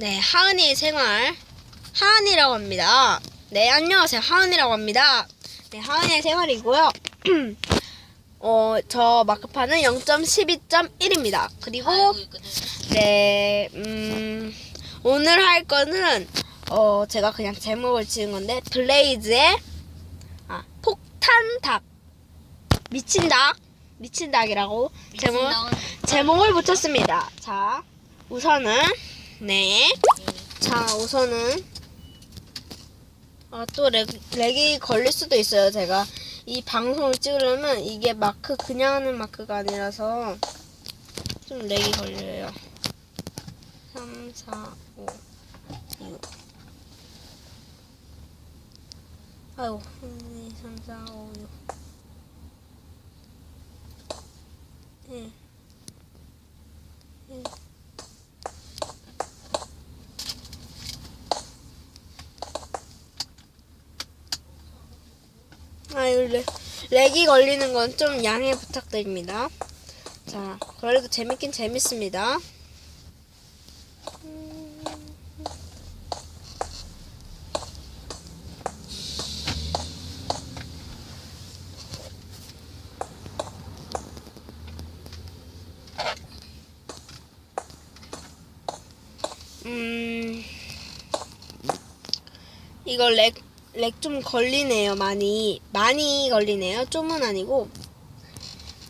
네, 하은이의 생활. 하은이라고 합니다. 네, 안녕하세요. 하은이라고 합니다. 네, 하은이의 생활이고요. 어, 저 마크판은 0.12.1입니다. 그리고. 네, 음, 오늘 할 거는, 어, 제가 그냥 제목을 지은 건데, 블레이즈의, 아, 폭탄 닭. 미친 닭. 미친 닭이라고 제목, 제목을 붙였습니다. 자, 우선은, 네. 자, 우선은 아, 또 렉, 렉이 걸릴 수도 있어요. 제가 이 방송을 찍으려면 이게 마크 그냥 하는 마크가 아니라서 좀 렉이 걸려요. 3, 4, 5, 6. 아이고, 1, 2, 3, 4, 5, 6. 예. 예. 아유, 렉, 렉이 걸리는 건 좀 양해 부탁드립니다. 자, 그래도 재밌긴 재밌습니다. 음. 음, 이거 렉, 렉 좀 걸리네요, 많이. 많이 걸리네요. 좀은 아니고.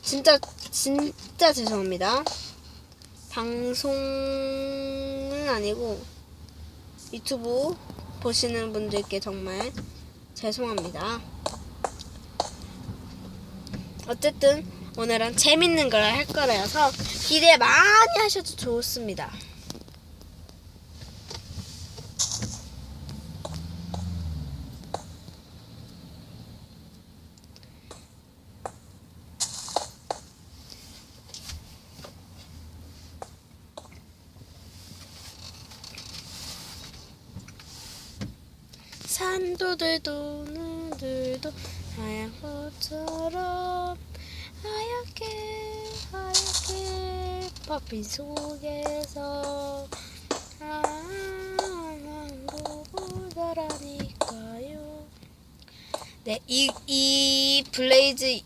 진짜, 진짜 죄송합니다. 방송은 아니고, 유튜브 보시는 분들께 정말 죄송합니다. 어쨌든, 오늘은 재밌는 걸 할 거라서 기대 많이 하셔도 좋습니다. 산도들도 눈들도 하얀 것처럼 하얗게 하얗게 퍼핀 속에서 하고보다라니까요. 네, 이, 이 블레이즈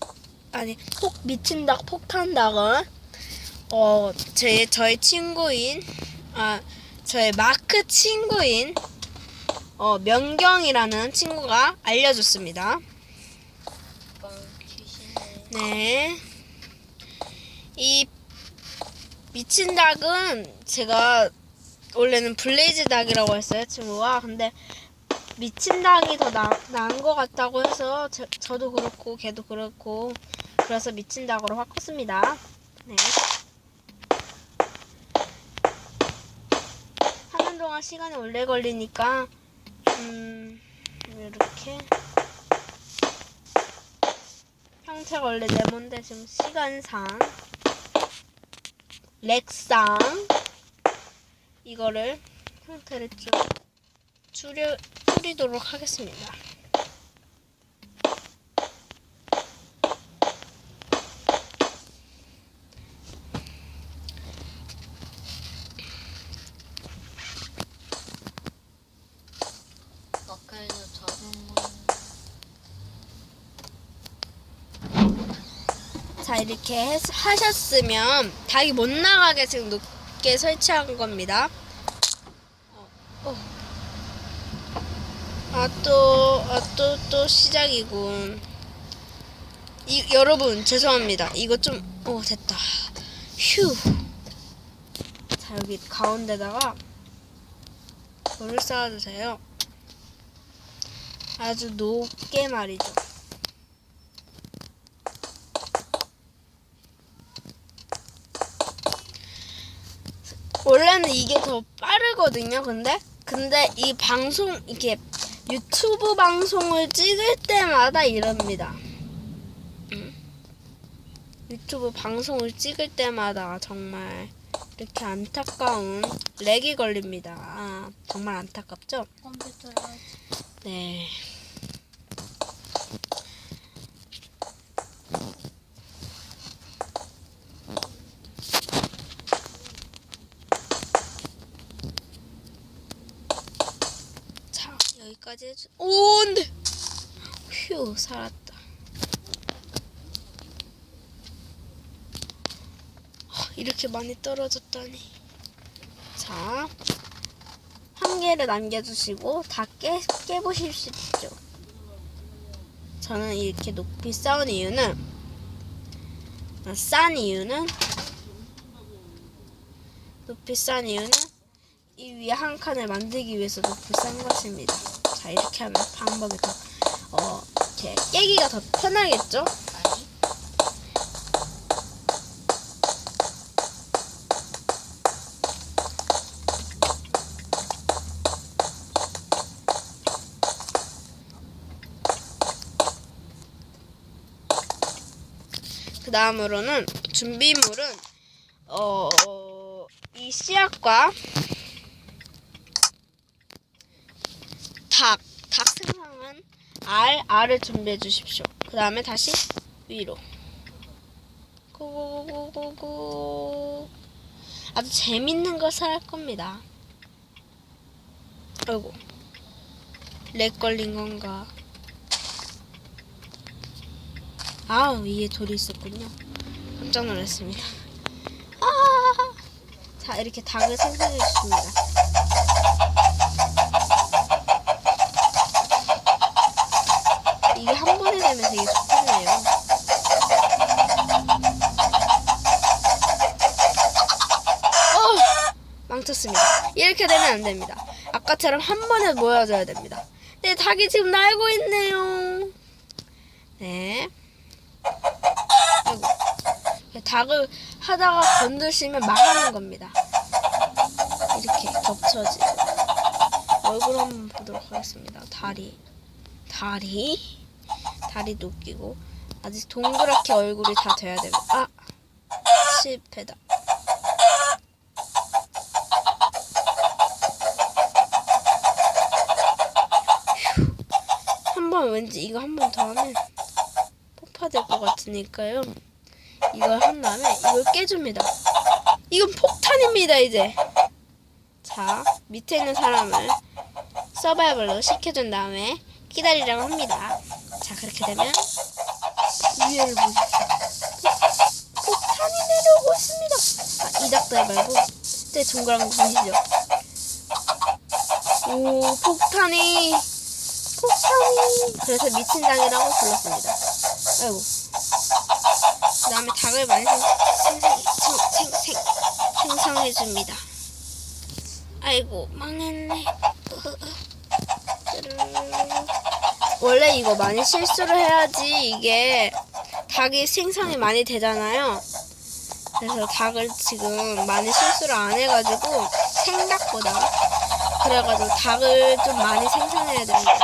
아니 폭 미친 닭 폭탄 닭은 어, 제 저의 친구인 아 저의 마크 친구인 어, 명경이라는 친구가 알려줬습니다. 네. 이 미친 닭은 제가 원래는 블레이즈 닭이라고 했어요, 친구가. 근데 미친 닭이 더 나, 나은 것 같다고 해서 저, 저도 그렇고 걔도 그렇고 그래서 미친 닭으로 바꿨습니다. 네. 하는 동안 시간이 오래 걸리니까 음 이렇게 형태가 원래 네모인데 지금 시간상 렉상 이거를 형태를 좀 줄여 줄이도록 하겠습니다. 마크에서 자동문 자 이렇게 해- 하셨으면 닭이 못 나가게 지금 높게 설치한 겁니다. 어, 아또 아 또 또 시작이군. 이 여러분 죄송합니다. 이거 좀오 됐다. 휴. 자 여기 가운데다가 돌을 쌓아주세요. 아주 높게 말이죠. 원래는 이게 더 빠르거든요. 근데 근데 이 방송 이게 유튜브 방송을 찍을 때마다 이럽니다. 음. 유튜브 방송을 찍을 때마다 정말 이렇게 안타까운 렉이 걸립니다. 아, 정말 안타깝죠? 컴퓨터를 네. 해주. 오, 근데 휴 살았다. 하, 이렇게 많이 떨어졌다니. 자, 한 개를 남겨주시고 다 깨, 깨보십시오. 저는 이렇게 높이 쌓은 이유는 아, 싼 이유는 높이 싼 이유는 이 위에 한 칸을 만들기 위해서 높이 싼 것입니다. 자 이렇게 하면 방법이 더 어, 이렇게 깨기가 더 편하겠죠? 그 다음으로는 준비물은 어, 이 씨앗과 닭, 닭 알, 알을 준비해 주십시오. 그 다음에 다시 위로. 고고고고고. 아주 재밌는 것을 할 겁니다. 아이고. 렉 걸린 건가? 아, 위에 돌이 있었군요. 깜짝 놀랐습니다. 아! 자, 이렇게 닭을 생성해 주십니다. 이게 한 번에 되게 좋겠네요. 어! 망쳤습니다. 이렇게 되면 안 됩니다. 아까처럼 한 번에 모여줘야 됩니다. 네, 닭이 지금 날고 있네요. 네. 아이고. 닭을 하다가 건드시면 망하는 겁니다. 이렇게 겹쳐지고. 얼굴 한번 보도록 하겠습니다. 다리. 다리. 다리도 웃기고. 아직 동그랗게 얼굴이 다 돼야 됩니다. 아! 실패다. 한번 왠지 이거 한 번 더 하면 폭파될 것 같으니까요. 이걸 한 다음에 이걸 깨줍니다. 이건 폭탄입니다, 이제. 자, 밑에 있는 사람을 서바이벌로 시켜준 다음에 기다리라고 합니다. 자, 그렇게 되면 위에를 보십시오. 폭- 폭탄이 내려오고 있습니다. 아, 이 닭들 말고 제 동그란 거 보이시죠? 오, 폭탄이 폭탄이 그래서 미친장이라고 불렀습니다. 아이고. 그 다음에 닭을 많이 생, 생, 생, 생, 생, 생성해 줍니다. 아이고, 망했네. 짜르르르. 원래 이거 많이 실수를 해야지 이게 닭이 생성이 많이 되잖아요. 그래서 닭을 지금 많이 실수를 안 해가지고 생각보다 그래가지고 닭을 좀 많이 생산해야 됩니다.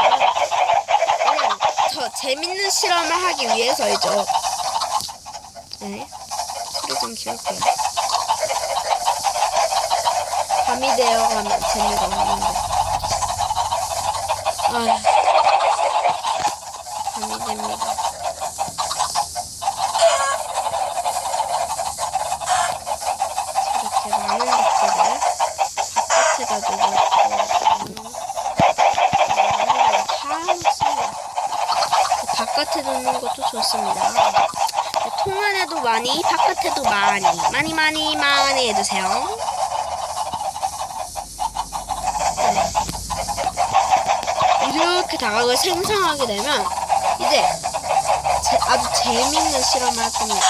그냥 더 재밌는 실험을 하기 위해서이죠. 네. 소리 좀 키울게요. 밤이 되어가면 재미가 없는데. 아 밤이 됩니다. 이렇게 많은 것들을 바깥에다 다 묻습니다. 바깥에 두는 것도 좋습니다. 통 안에도 많이, 바깥에도 많이, 많이 많이 많이 해주세요. 네. 이렇게 다각을 생성하게 되면 이제 제- 아주 재밌는 실험을 할 겁니다.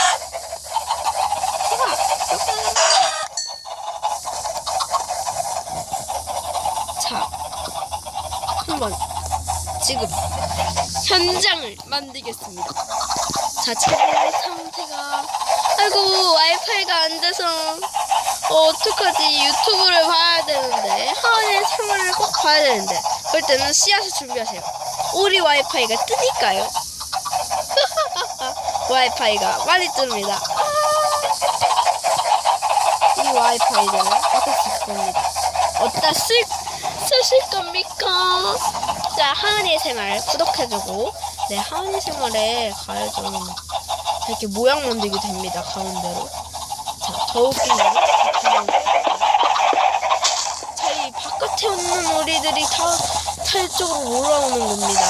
자, 한번 지금 현장을 만들겠습니다. 자, 제 상태가 아이고 와이파이가 안 돼서 어, 어떡하지 유튜브를 봐야 되는데 하은의 생활을 꼭 봐야 되는데 그럴 때는 씨앗을 준비하세요. 우리 와이파이가 뜨니까요. 와이파이가 많이 뜹니다. 이 와이파이를 어디다 쓸 겁니다. 어디다 쓸, 쓰실 겁니까? 자, 하은이의 생활 구독해주고, 네, 하은이 생활에 가야죠. 이렇게 모양 만들게 됩니다, 가운데로. 자, 더 웃긴 건, 자, 이 바깥에 있는 오리들이 다, 멘 탈 쪽으로 올라오는 겁니다.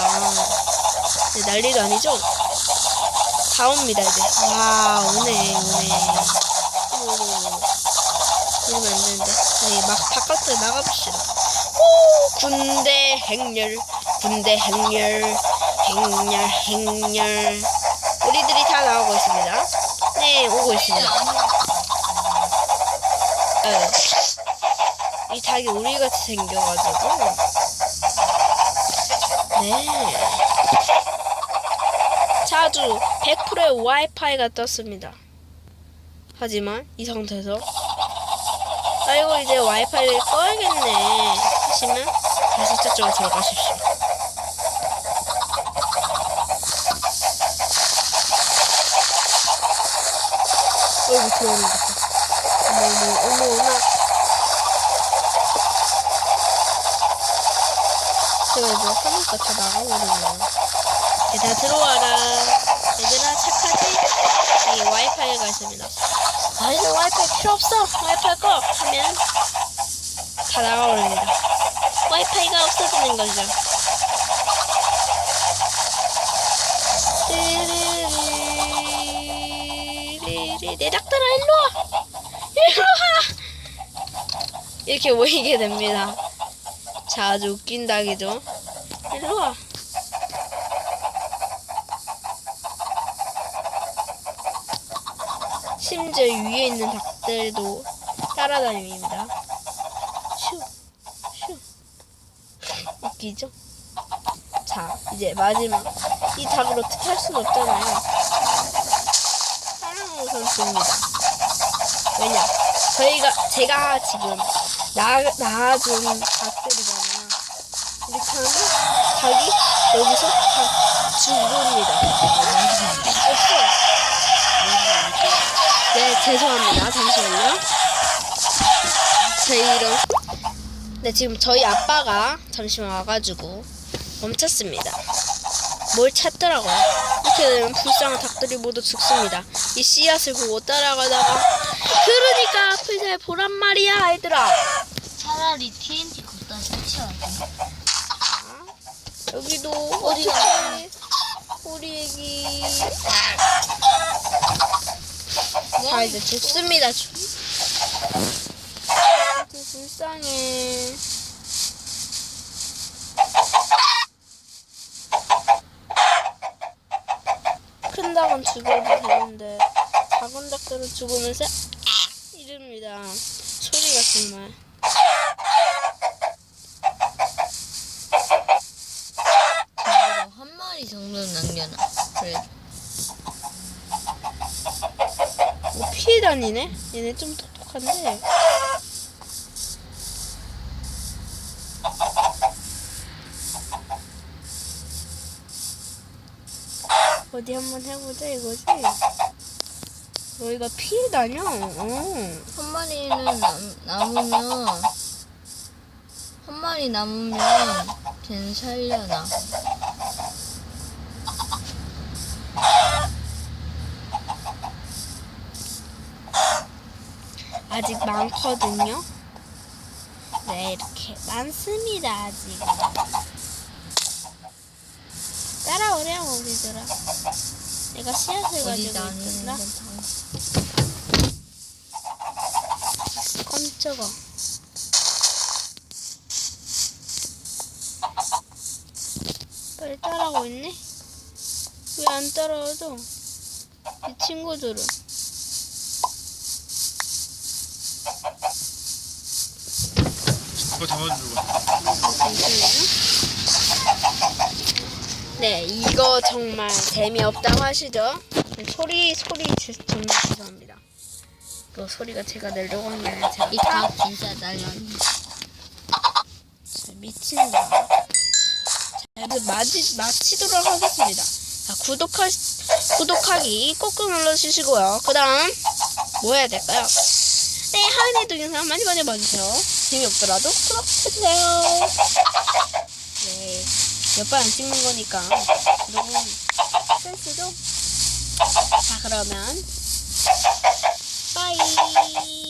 네, 난리도 아니죠? 다 옵니다, 이제. 와, 오네, 오네. 어머, 어머. 이러면 안 되는데. 네, 막 바깥으로 나가봅시다. 오, 군대 행렬, 군대 행렬, 행렬, 행렬. 우리들이 다 나오고 있습니다. 네, 오고 있습니다. 네. 이 닭이 우리 같이 생겨가지고. 네. 자주 100%의 와이파이가 떴습니다. 하지만 이 상태에서 아이고 이제 와이파이를 꺼야겠네 하시면 다시 저쪽으로 들어가십시오. 어이구 들어오는 것 같다. 어머 어머 어머 어머 하니까 다 나가버리네요. 얘들아 들어와라. 얘들아 착하지? 여기 와이파이가 있습니다. 아 이제 와이파이 필요 없어. 와이파이 꺼 하면 다 나가버립니다. 와이파이가 없어지는 거죠. 내 닭들아 일로 와. 일로 와. 이렇게 모이게 됩니다. 자 아주 웃긴 닭이죠. 일로 와. 심지어 위에 있는 닭들도 따라다닙니다. 슈, 슈. 웃기죠? 자, 이제 마지막. 이 닭을 어떻게 할 수는 없잖아요. 사랑하는 선수입니다. 왜냐? 저희가, 제가 지금 나, 낳아준 닭들이잖아요. 이렇게 하면 닭이 여기서 다 죽습니다. 없어요. 네, 죄송합니다. 잠시만요. 제 이런. 네, 지금 저희 아빠가 잠시만 와가지고 멈췄습니다. 뭘 찾더라고요. 이렇게 되면 불쌍한 닭들이 모두 죽습니다. 이 씨앗을 보고 따라가다가 그러니까 앞을 잘 보란 말이야, 얘들아. 차라리 TNT 여기도 어디가? 우리 애기 자 이제 죽습니다. 죽. 아주 불쌍해. 큰 닭은 죽어도 되는데 작은 닭들은 죽으면서 아! 이릅니다. 소리가 정말. 그래도 한 마리 정도는 남겨놔. 그래도. 뭐 피해 다니네? 얘네 좀 똑똑한데. 어디 한번 해보자 이거지? 너희가 피해 다녀? 어. 한 마리는 남, 남으면, 한 마리 남으면, 걘 살려나. 아직 많거든요. 네, 이렇게 많습니다, 아직. 따라오렴, 우리들아. 내가 씨앗을 가지고 있구나. 깜짝아. 빨리 따라오고 있네? 왜 안 따라와도? 이 친구들은. 그거 잡아주고. 네, 이거 정말 재미없다고 하시죠? 소리, 소리 주- 정말 죄송합니다. 그 소리가 제가 내려고 한게 아니라 제가 이닭 진짜 날라니. 진짜 미친다. 자, 이제 마치, 마치도록 하겠습니다. 자, 구독하, 구독하기 꼭꼭 눌러주시고요. 그 다음, 뭐 해야 될까요? 네, 하은이 동영상 많이 많이 봐주세요. 재미없더라도 구독해주세요. 네, 몇 번 안 찍는 거니까. 여러분, 센스도. 자, 그러면, 빠이.